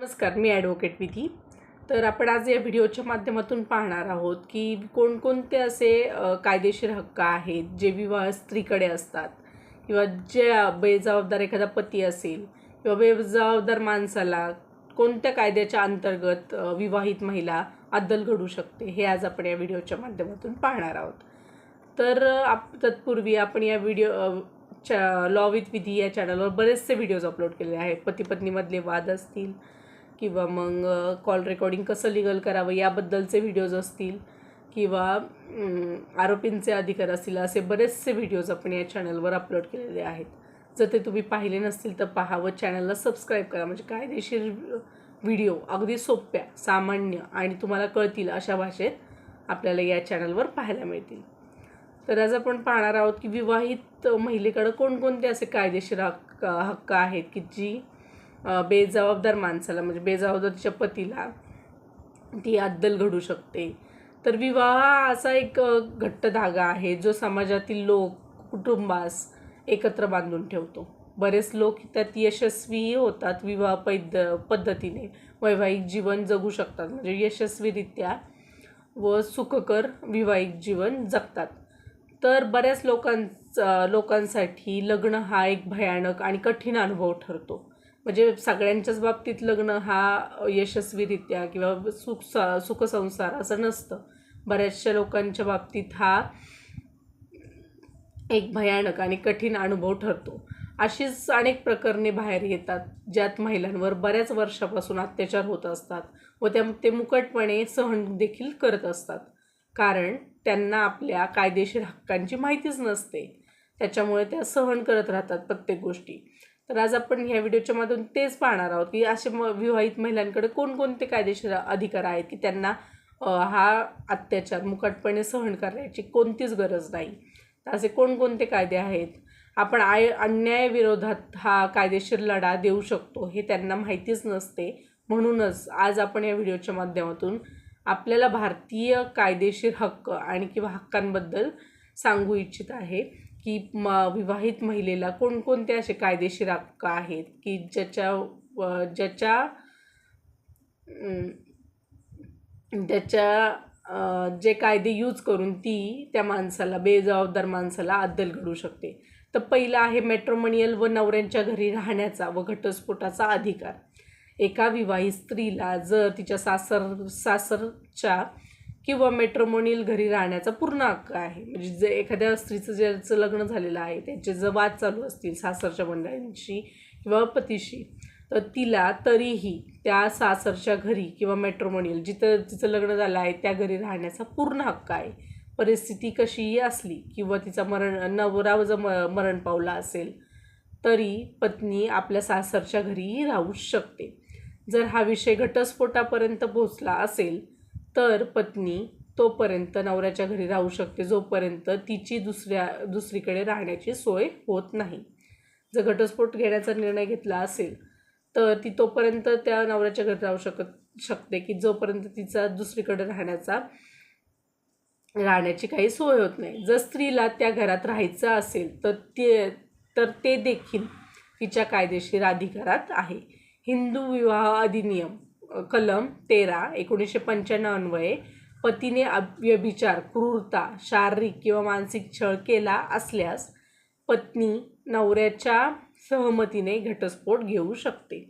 नमस्कार मी ॲडव्होकेट विधी तर आपण आज या व्हिडिओच्या माध्यमातून पाहणार आहोत की कोणकोणते असे कायदेशीर हक्क आहेत जे विवाह स्त्रीकडे असतात किंवा जे बेजबाबदार एखादा पती असेल किंवा बेजबाबदार माणसाला कोणत्या कायद्याच्या अंतर्गत विवाहित महिला अद्दल घडू शकते हे आज आपण या व्हिडिओच्या माध्यमातून पाहणार आहोत. तर आप तत्पूर्वी आपण या व्हिडिओ च्या लॉ विथ विधी या चॅनलवर बरेचसे व्हिडिओज अपलोड केलेले आहेत. पती पत्नीमधले वाद असतील किंवा मग कॉल रेकॉर्डिंग कसं लिगल करावं याबद्दलचे व्हिडिओज असतील किंवा आरोपींचे अधिकार असतील असे बरेचसे व्हिडिओज आपण या चॅनलवर अपलोड केलेले आहेत. जर ते तुम्ही पाहिले नसतील तर पहा व चॅनलला सबस्क्राईब करा. म्हणजे कायदेशीर व्हिडिओ अगदी सोप्या सामान्य आणि तुम्हाला कळतील अशा भाषेत आपल्याला या चॅनलवर पाहायला मिळतील. तर आज आपण पाहणार आहोत की विवाहित महिलेकडं कोणकोणते असे कायदेशीर हक्क हक्क आहेत की जी बेजबाबदार माणसाला म्हणजे बेजबाबदारच्या पतीला ती अद्दल घडू शकते. तर विवाह हा असा एक घट्ट धागा आहे जो समाजातील लोक कुटुंबास एकत्र बांधून ठेवतो. बरेच लोक त्यात यशस्वीही होतात विवाह पैद पद्धतीने. वैवाहिक जीवन जगू शकतात म्हणजे यशस्वीरित्या व सुखकर विवाहिक जीवन जगतात. तर बऱ्याच लोकांचा लोकांसाठी लग्न हा एक भयानक आणि कठीण अनुभव ठरतो. म्हणजे सगळ्यांच्याच बाबतीत लग्न हा यशस्वीरित्या किंवा सुख सुखसंसार असं नसतं. बऱ्याचशा लोकांच्या बाबतीत हा एक भयानक आणि कठीण अनुभव ठरतो. अशीच अनेक प्रकरणे बाहेर येतात ज्यात महिलांवर बऱ्याच वर्षापासून अत्याचार होत असतात व त्या ते मुकटपणे सहन देखील करत असतात. कारण त्यांना आपल्या कायदेशीर हक्कांची माहितीच नसते. त्याच्यामुळे त्या सहन करत राहतात प्रत्येक गोष्टी. तर आज आपण ह्या व्हिडिओच्या माध्यमातून तेच पाहणार आहोत की असे म विवाहित महिलांकडे कोणकोणते कायदेशीर अधिकार आहेत की त्यांना हा अत्याचार मुकाटपणे सहन करण्याची कोणतीच गरज नाही. तर असे कोणकोणते कायदे आहेत? आपण आय अन्यायाविरोधात हा कायदेशीर लढा देऊ शकतो हे त्यांना माहितीच नसते. म्हणूनच आज आपण या व्हिडिओच्या माध्यमातून आपल्याला भारतीय कायदेशीर हक्क आणि किंवा हक्कांबद्दल सांगू इच्छित आहे. की म विवाहित महिलेला कोणकोणते असे कायदेशीर हक्क आहेत की ज्याच्या ज्याच्या ज्याच्या जे कायदे यूज करून ती त्या माणसाला बेजबाबदार माणसाला अद्दल घडू शकते. तर पहिलं आहे मेट्रोमोनियल व नवऱ्यांच्या घरी राहण्याचा व घटस्फोटाचा अधिकार. एका विवाहित स्त्रीला जर तिच्या सासर सासरच्या किंवा मेट्रोमोनियल घरी राहण्याचा पूर्ण हक्क आहे. म्हणजे जे एखाद्या स्त्रीचं ज्याचं लग्न झालेलं आहे त्यांचे जर वाद चालू असतील सासरच्या मंडळींशी किंवा पतीशी तर तिला तरीही त्या सासरच्या घरी किंवा मेट्रोमोनियल जिथं तिचं लग्न झालं आहे त्या घरी राहण्याचा पूर्ण हक्क आहे. परिस्थिती कशीही असली किंवा तिचा मरण नवरा जर म मरण पावला असेल तरी पत्नी आपल्या सासरच्या घरीही राहू शकते. जर हा विषय घटस्फोटापर्यंत पोहोचला असेल तर पत्नी तोपर्यंत नवऱ्याच्या घरी राहू शकते जोपर्यंत तिची दुसऱ्या दुसरीकडे राहण्याची सोय होत नाही. जर घटस्फोट घेण्याचा निर्णय घेतला असेल तर ती तोपर्यंत त्या नवऱ्याच्या घरी राहू शकत शकते की जोपर्यंत तिचा दुसरीकडे राहण्याचा राहण्याची काही सोय होत नाही. जर स्त्रीला त्या घरात राहायचं असेल तर ते तर ते देखील तिच्या कायदेशीर अधिकारात आहे. हिंदू विवाह अधिनियम कलम तेरा एकोणीसशे पंच्याण्णव अन्वये पतीने अव्यभिचार क्रूरता शारीरिक किंवा मानसिक छळ केला असल्यास पत्नी नवऱ्याच्या सहमतीने घटस्फोट घेऊ शकते.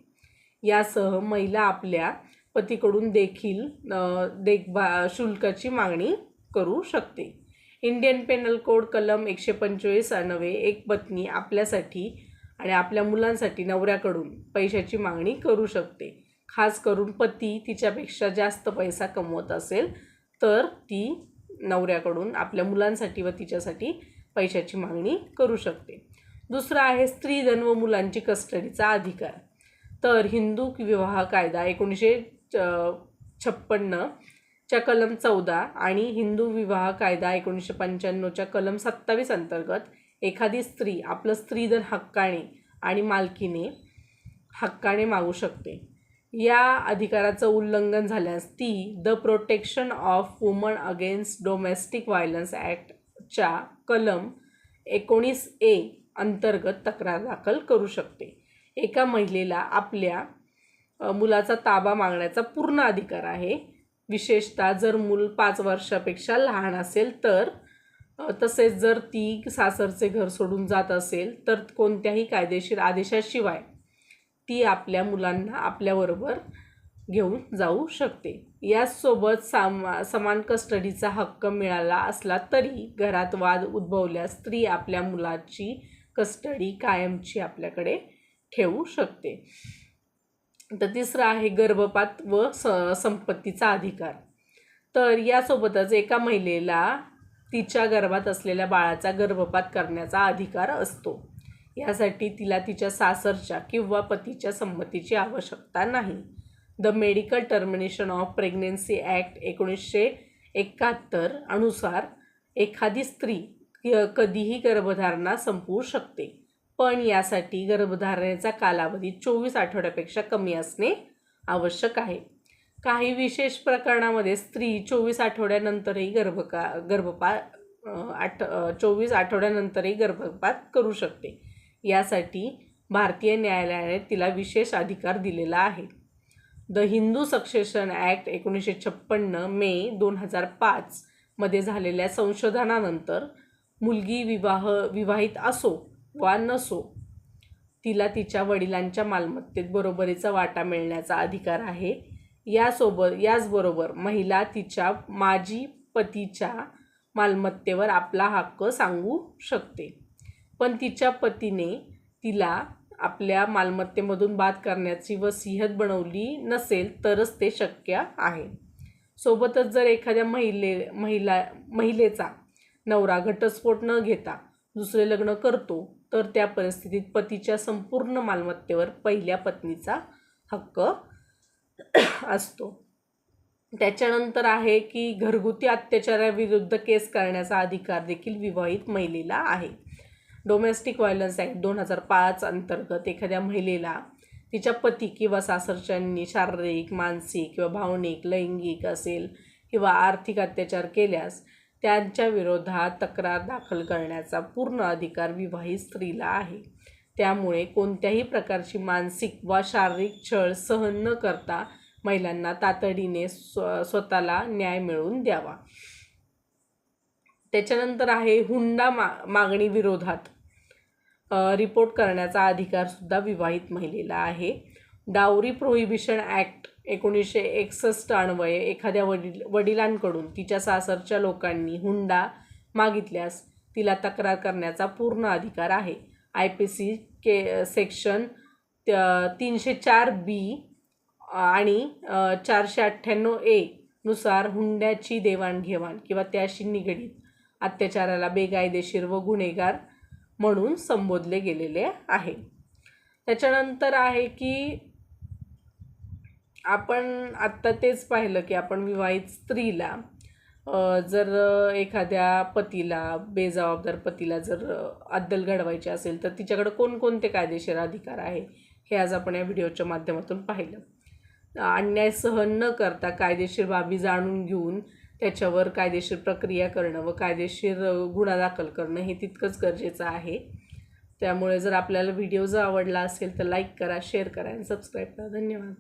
यासह महिला आपल्या पतीकडून देखील देखभा शुल्काची मागणी करू शकते. इंडियन पेनल कोड कलम एकशे पंचवीस अन्वये एक पत्नी आपल्यासाठी आणि आपल्या मुलांसाठी नवऱ्याकडून पैशाची मागणी करू शकते. खास करून पती तिच्यापेक्षा जास्त पैसा कमवत असेल तर ती नवऱ्याकडून आपल्या मुलांसाठी व तिच्यासाठी पैशाची मागणी करू शकते. दुसरं आहे स्त्रीधन व मुलांची कस्टडीचा अधिकार. तर हिंदू विवाह कायदा एकोणीसशे छप्पन्नच्या कलम चौदा आणि हिंदू विवाह कायदा एकोणीसशे पंच्याण्णवच्या कलम सत्तावीस अंतर्गत एखादी स्त्री आपलं स्त्रीधन हक्काने आणि मालकीने हक्काने मागू शकते. या अधिकाराचं उल्लंघन झाल्यास ती the protection of woman against domestic violence ॲक्टच्या कलम एकोणीस ए अंतर्गत तक्रार दाखल करू शकते. एका महिलेला आपल्या मुलाचा ताबा मागण्याचा पूर्ण अधिकार आहे. विशेषतः जर मूल पाच वर्षापेक्षा लहान असेल तर तसेच जर ती सासरचे घर सोडून जात असेल तर कोणत्याही कायदेशीर आदेशाशिवाय ती आपल्या मुलांना आपल्याबरोबर घेऊन जाऊ शकते. याचसोबत सामा समान कस्टडीचा हक्क मिळाला असला तरी घरात वाद उद्भवल्यास स्त्री आपल्या मुलाची कस्टडी कायमची आपल्याकडे ठेवू शकते. तर तिसरं आहे गर्भपात व स संपत्तीचा अधिकार. तर यासोबतच एका महिलेला तिच्या गर्भात असलेल्या बाळाचा गर्भपात करण्याचा अधिकार असतो. यासाठी तिला तिच्या सासरच्या किंवा पतीच्या संमतीची आवश्यकता नाही. The medical termination of pregnancy act एकोणीसशे एकाहत्तर अनुसार एखादी स्त्री कधीही गर्भधारणा संपवू शकते. पण यासाठी गर्भधारणेचा कालावधी चोवीस आठवड्यापेक्षा कमी असणे आवश्यक आहे. काही विशेष प्रकरणामध्ये स्त्री चोवीस आठवड्यानंतरही गर्भका गर्भपात आठ चोवीस आठवड्यानंतरही गर्भपात करू शकते. यासाठी भारतीय न्यायालयाने तिला विशेष अधिकार दिलेला आहे. द हिंदू सक्सेशन ॲक्ट एकोणीसशे छप्पन्न मे दोन हजार पाचमध्ये झालेल्या संशोधनानंतर मुलगी विवाह विवाहित असो वा नसो तिला तिच्या वडिलांच्या मालमत्तेत बरोबरीचा वाटा मिळण्याचा अधिकार आहे. यासोबत याचबरोबर महिला तिच्या माजी पतीच्या मालमत्तेवर आपला हक्क सांगू शकते. पण तिच्या पतीने तिला आपल्या मालमत्तेमधून बाद करण्याची वसियत बनवली नसेल तरच ते शक्य आहे. सोबतच जर एखाद्या महिले महिला महिलेचा नवरा घटस्फोट न घेता दुसरे लग्न करतो तर त्या परिस्थितीत पतीच्या संपूर्ण मालमत्तेवर पहिल्या पत्नीचा हक्क असतो. त्याच्यानंतर आहे की घरगुती अत्याचाराविरुद्ध केस करण्याचा अधिकार देखील विवाहित महिलेला आहे. डोमेस्टिक व्हायलन्स ॲक्ट दोन हजार पाच अंतर्गत एखाद्या महिलेला तिच्या पती किंवा सासरच्यांनी शारीरिक मानसिक किंवा भावनिक लैंगिक असेल किंवा आर्थिक अत्याचार केल्यास त्यांच्या विरोधात तक्रार दाखल करण्याचा पूर्ण अधिकार विवाहित स्त्रीला आहे. त्यामुळे कोणत्याही प्रकारची मानसिक वा शारीरिक छळ सहन न करता महिलांना तातडीने स्व स्वतःला न्याय मिळवून द्यावा. त्याच्यानंतर आहे हुंडा मा मागणी विरोधात. रिपोर्ट करण्याचा अधिकारसुद्धा विवाहित महिलेला आहे. डावरी प्रोहिबिशन ॲक्ट एकोणीसशे एकसष्ट अन्वये एखाद्या वडील वडिलांकडून तिच्या सासरच्या लोकांनी हुंडा मागितल्यास तिला तक्रार करण्याचा पूर्ण अधिकार आहे. आय पी सी के सेक्शन तीनशे चार बी आणि चारशे अठ्ठ्याण्णव ए नुसार हुंड्याची देवाणघेवाण किंवा त्याशी निगडीत अत्याचाराला बेकायदेशीर व गुन्हेगार म्हणून संबोधले गेलेले आहे. त्याच्यानंतर आहे की आपण आत्ता तेच पाहिलं की आपण विवाहित स्त्रीला जर एखाद्या पतीला बेजबाबदार पतीला जर अद्दल घडवायची असेल तर तिच्याकडं कोणकोणते कायदेशीर अधिकार आहे हे आज आपण या व्हिडिओच्या माध्यमातून पाहिलं. अन्याय सहन न करता कायदेशीर बाबी जाणून घेऊन त्याच्यावर कायदेशीर प्रक्रिया करणं व कायदेशीर गुन्हा दाखल करणं हे तितकंच गरजेचं आहे. त्यामुळे जर आपल्याला व्हिडिओ जर आवडला असेल तर लाईक करा शेअर करा आणि सबस्क्राईब करा. धन्यवाद.